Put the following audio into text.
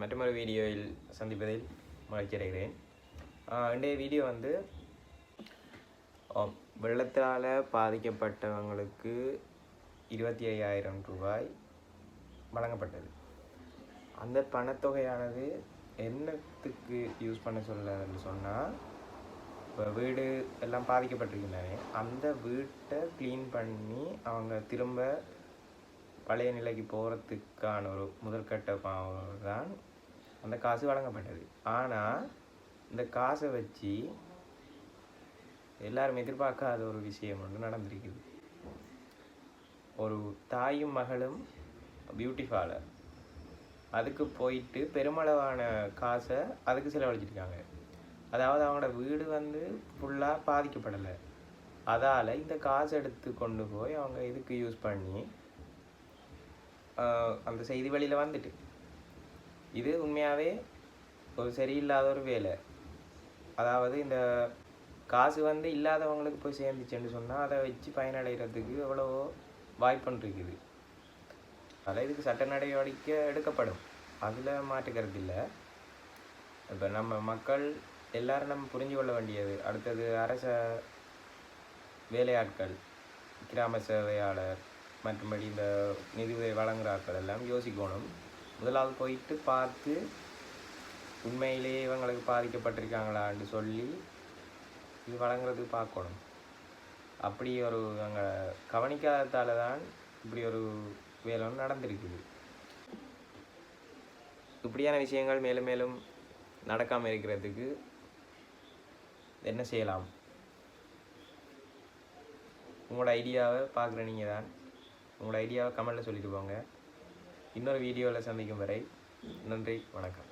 மற்றொரு வீடியோவில் சந்திப்பதில் மகிழ்ச்சியடைகிறேன் இன்றைய வீடியோ வந்து வெள்ளத்தால் பாதிக்கப்பட்டவங்களுக்கு இருபத்தி ஐயாயிரம் ரூபாய் வழங்கப்பட்டது. அந்த பணத்தொகையானது என்னத்துக்கு யூஸ் பண்ண சொல்லன்னு சொன்னால் இப்போ வீடு எல்லாம் பாதிக்கப்பட்டிருக்கின்றன. அந்த வீட்டை க்ளீன் பண்ணி அவங்க திரும்ப பழைய நிலைக்கு போகிறதுக்கான ஒரு முதற்கட்ட தான் அந்த காசு வழங்கப்பட்டது. ஆனால் இந்த காசை வச்சு எல்லாரும் எதிர்பார்க்காத ஒரு விஷயம் ஒன்று நடந்திருக்குது. ஒரு தாயும் மகளும் பியூட்டி பார்லர் அதுக்கு போயிட்டு பெருமளவான காசை அதுக்கு செலவழிச்சிருக்காங்க. அதாவது அவங்களோட வீடு வந்து ஃபுல்லாக பாதிக்கப்படலை. அதால் இந்த காசு எடுத்து கொண்டு போய் அவங்க இதுக்கு யூஸ் பண்ணி அந்த செய்தி வழியில் வந்துட்டு. இது உண்மையாகவே ஒரு சரியில்லாத ஒரு வேலை. அதாவது இந்த காசு வந்து இல்லாதவங்களுக்கு போய் சேர்ந்துச்சுன்னு சொன்னால் அதை வச்சு பயனடைகிறதுக்கு எவ்வளவோ வாய்ப்புன்னு இருக்குது இதுக்கு சட்ட நடவடிக்கை எடுக்கப்படும். அதில் மாற்றுக்கிறது இல்லை. இப்போ நம்ம மக்கள் எல்லாரும் நம்ம புரிஞ்சு கொள்ள வேண்டியது. அடுத்தது அரச வேலையாட்கள் கிராம சேவையாளர் மற்றும்படி இந்த நிதி உதவி வழங்குகிறார்கள் எல்லாம் யோசிக்கணும். முதலாவது போயிட்டு பார்த்து உண்மையிலேயே இவங்களுக்கு பாதிக்கப்பட்டிருக்காங்களான்னு சொல்லி இது வழங்குறதுக்கு பார்க்கணும். அப்படி ஒரு அங்கே கவனிக்காததால தான் இப்படி ஒரு வேலை நடந்திருக்குது. இப்படியான விஷயங்கள் மேலும் மேலும் நடக்காமல் இருக்கிறதுக்கு என்ன செய்யலாம்? உங்களோட ஐடியாவை பார்க்குற நீங்கள் தான் உங்களோட ஐடியாவை கமெண்டில் சொல்லிட்டு போங்க. இன்னொரு வீடியோவில் சந்திக்கும் வரை நன்றி வணக்கம்.